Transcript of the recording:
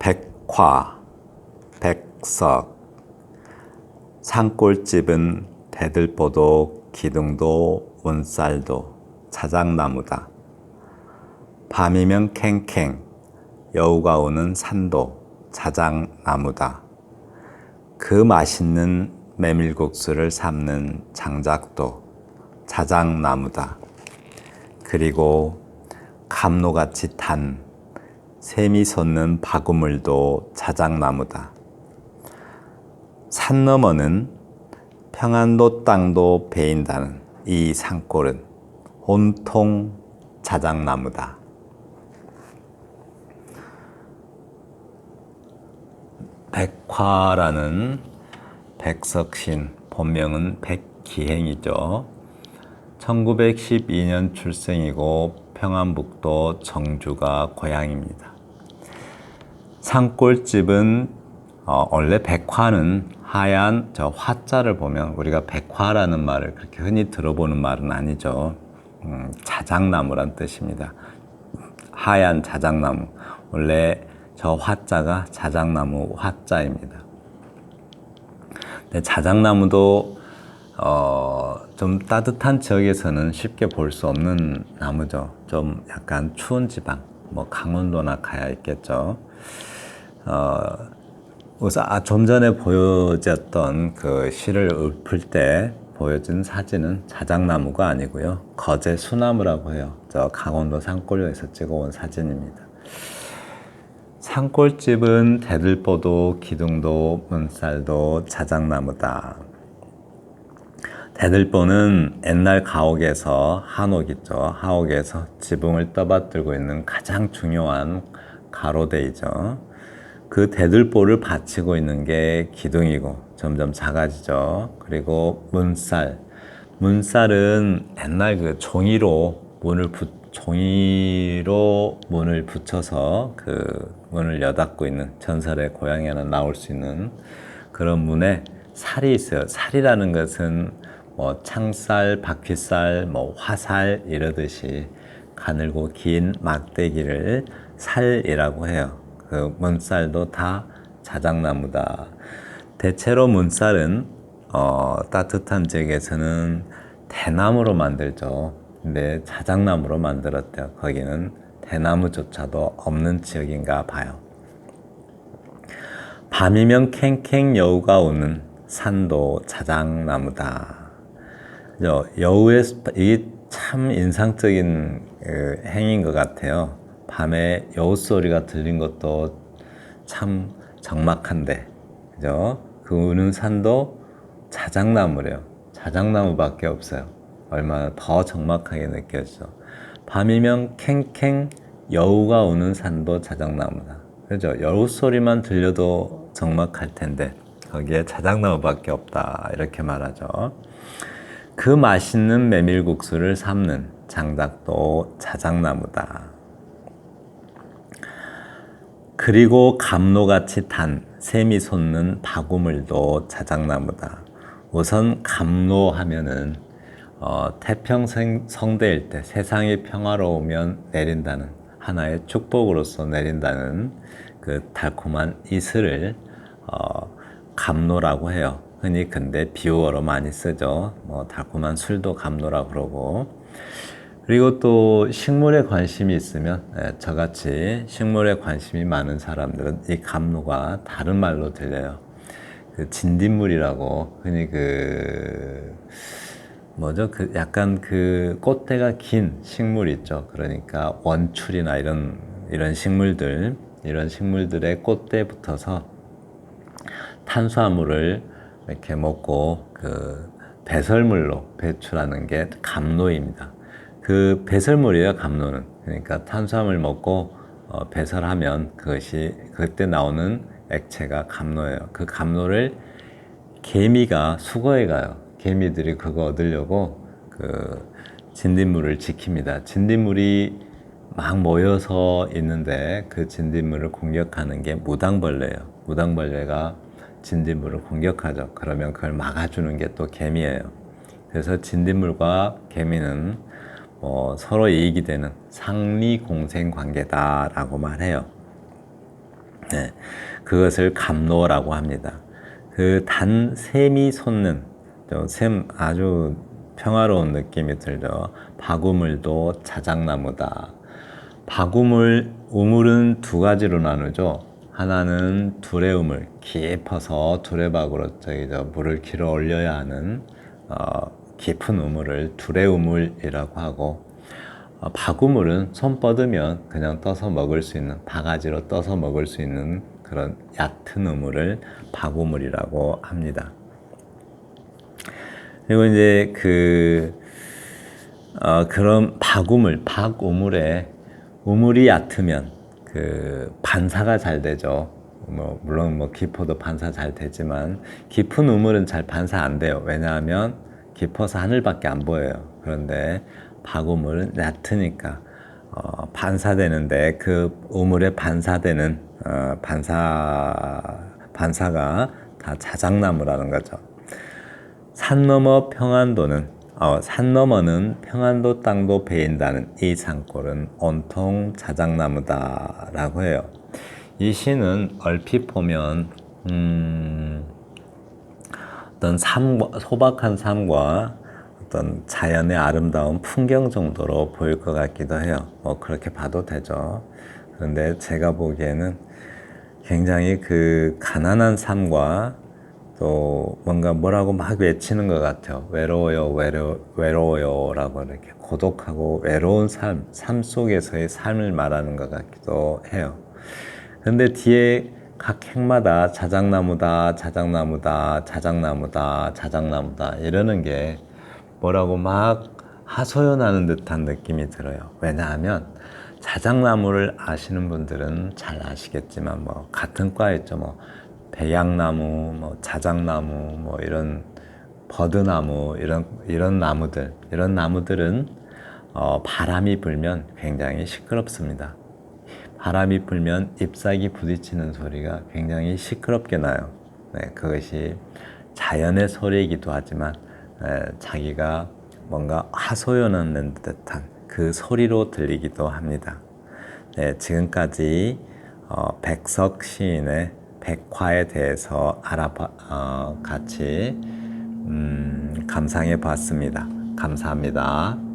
백화, 백석, 산골집은 대들보도 기둥도 온쌀도 자작나무다. 밤이면 캥캥 여우가 오는 산도 자작나무다. 그 맛있는 메밀국수를 삶는 장작도 자작나무다. 그리고 감로같이 탄 샘이 솟는 바구물도 자작나무다. 산 너머는 평안도 땅도 베인다는 이 산골은 온통 자작나무다. 백화라는 백석신, 본명은 백기행이죠. 1912년 출생이고 평안북도 정주가 고향입니다. 산골집은 어, 원래 백화는 하얀 저 화자를 보면 우리가 백화라는 말을 그렇게 흔히 들어보는 말은 아니죠. 음, 자작나무란 뜻입니다. 하얀 자작나무. 원래 저 화자가 자작나무 화자입니다. 자작나무도 어, 좀 따뜻한 지역에서는 쉽게 볼 수 없는 나무죠. 좀 약간 추운 지방, 뭐 강원도나 가야 있겠죠. 어, 우선 아, 좀 전에 보여졌던 그 시를 읊을 때 보여진 사진은 자작나무가 아니고요. 거제 수나무라고 해요. 저 강원도 산골에서 찍어온 사진입니다. 산골집은 대들보도 기둥도 문쌀도 자작나무다. 대들보는 옛날 가옥에서 한옥 있죠. 한옥에서 지붕을 떠받들고 있는 가장 중요한 가로대이죠. 그 대들보를 받치고 있는 게 기둥이고 점점 작아지죠. 그리고 문쌀. 문쌀은 옛날 그 종이로 문을 붙 종이로 문을 붙여서 그 문을 여닫고 있는 전설의 고향에는 나올 수 있는 그런 문에 살이 있어요. 살이라는 것은 뭐 창살, 바퀴살, 뭐 화살 이러듯이 가늘고 긴 막대기를 살이라고 해요. 그 문살도 다 자작나무다. 대체로 문살은 어, 따뜻한 지역에서는 대나무로 만들죠. 근데 자작나무로 만들었대요. 거기는 대나무조차도 없는 지역인가 봐요. 밤이면 캥캥 여우가 오는 산도 자작나무다. 여우의 이게 참 인상적인 그 행인 것 같아요. 밤에 여우 소리가 들린 것도 참 적막한데, 그죠? 그 우는 산도 자작나무래요. 자작나무밖에 없어요. 얼마나 더 적막하게 느껴지죠. 밤이면 캥캥 여우가 오는 산도 자작나무다. 그죠? 여우 소리만 들려도 적막할 텐데 거기에 자작나무밖에 없다 이렇게 말하죠. 그 맛있는 메밀국수를 삶는 장작도 자작나무다. 그리고 감로같이 탄 샘이 솟는 바구물도 자작나무다. 우선 감로 하면은 어, 태평성대일 때 세상이 평화로우면 내린다는 하나의 축복으로서 내린다는 그 달콤한 이슬을 어, 감로라고 해요. 흔히 근데 비유어로 많이 쓰죠. 뭐 달콤한 술도 감로라 그러고 그리고 또 식물에 관심이 있으면 네, 저같이 식물에 관심이 많은 사람들은 이 감로가 다른 말로 들려요. 그 진딧물이라고 흔히 그 뭐죠? 그 약간 그 꽃대가 긴 식물 있죠. 그러니까 원출이나 이런 이런 식물들 이런 식물들의 꽃대 붙어서 탄수화물을 이렇게 먹고 그 배설물로 배출하는 게 감로입니다. 그 배설물이에요, 감로는. 그러니까 탄수화물 먹고 어, 배설하면 그것이 그때 나오는 액체가 감로예요. 그 감로를 개미가 수거해 가요. 개미들이 그거 얻으려고 그 진딧물을 지킵니다. 진딧물이 막 모여서 있는데 그 진딧물을 공격하는 게 무당벌레예요. 무당벌레가 진딧물을 공격하죠. 그러면 그걸 막아주는 게 또 개미예요. 그래서 진딧물과 개미는 뭐 서로 이익이 되는 상리 공생 관계다라고 말해요. 네, 그것을 감로라고 합니다. 그 단 샘이 솟는 저샘 아주 평화로운 느낌이 들죠. 바구물도 자작나무다. 바구물 우물은 두 가지로 나누죠. 하나는 두레우물 깊어서 두레박으로 저기 저 물을 길어 올려야 하는 어, 깊은 우물을 두레우물이라고 하고 어, 바구물은 손 뻗으면 그냥 떠서 먹을 수 있는 바가지로 떠서 먹을 수 있는 그런 얕은 우물을 바구물이라고 합니다. 그리고 이제 그 어, 그런 바구물, 박우물에 우물이 얕으면 그 반사가 잘 되죠. 뭐 물론 뭐 깊어도 반사 잘 되지만 깊은 우물은 잘 반사 안 돼요. 왜냐하면 깊어서 하늘밖에 안 보여요. 그런데 박우물은 얕으니까 어, 반사되는데 그 우물에 반사되는 어, 반사 반사가 다 자작나무라는 거죠. 산 너머 평안도는 어, 산 너머는 평안도 땅도 베인다는 이 산골은 온통 자작나무다라고 해요. 이 시는 얼핏 보면 음, 어떤 삶과, 소박한 삶과 어떤 자연의 아름다운 풍경 정도로 보일 것 같기도 해요. 뭐 그렇게 봐도 되죠. 그런데 제가 보기에는 굉장히 그 가난한 삶과 또 뭔가 뭐라고 막 외치는 것 같아요. 외로워요, 외로, 외로워요라고 이렇게 고독하고 외로운 삶, 삶 속에서의 삶을 말하는 것 같기도 해요. 근데 뒤에 각 행마다 자작나무다, 자작나무다, 자작나무다, 자작나무다 이러는 게 뭐라고 막 하소연하는 듯한 느낌이 들어요. 왜냐하면 자작나무를 아시는 분들은 잘 아시겠지만 뭐 같은 과였죠. 뭐 배양나무, 뭐 자작나무, 뭐 이런 버드나무 이런 이런 나무들 이런 나무들은 어, 바람이 불면 굉장히 시끄럽습니다. 바람이 불면 잎사귀 부딪히는 소리가 굉장히 시끄럽게 나요. 네, 그것이 자연의 소리이기도 하지만 에, 자기가 뭔가 하소연하는 듯한 그 소리로 들리기도 합니다. 네, 지금까지 어, 백석 시인의 백화에 대해서 알아봐 어, 같이 음, 감상해 봤습니다. 감사합니다.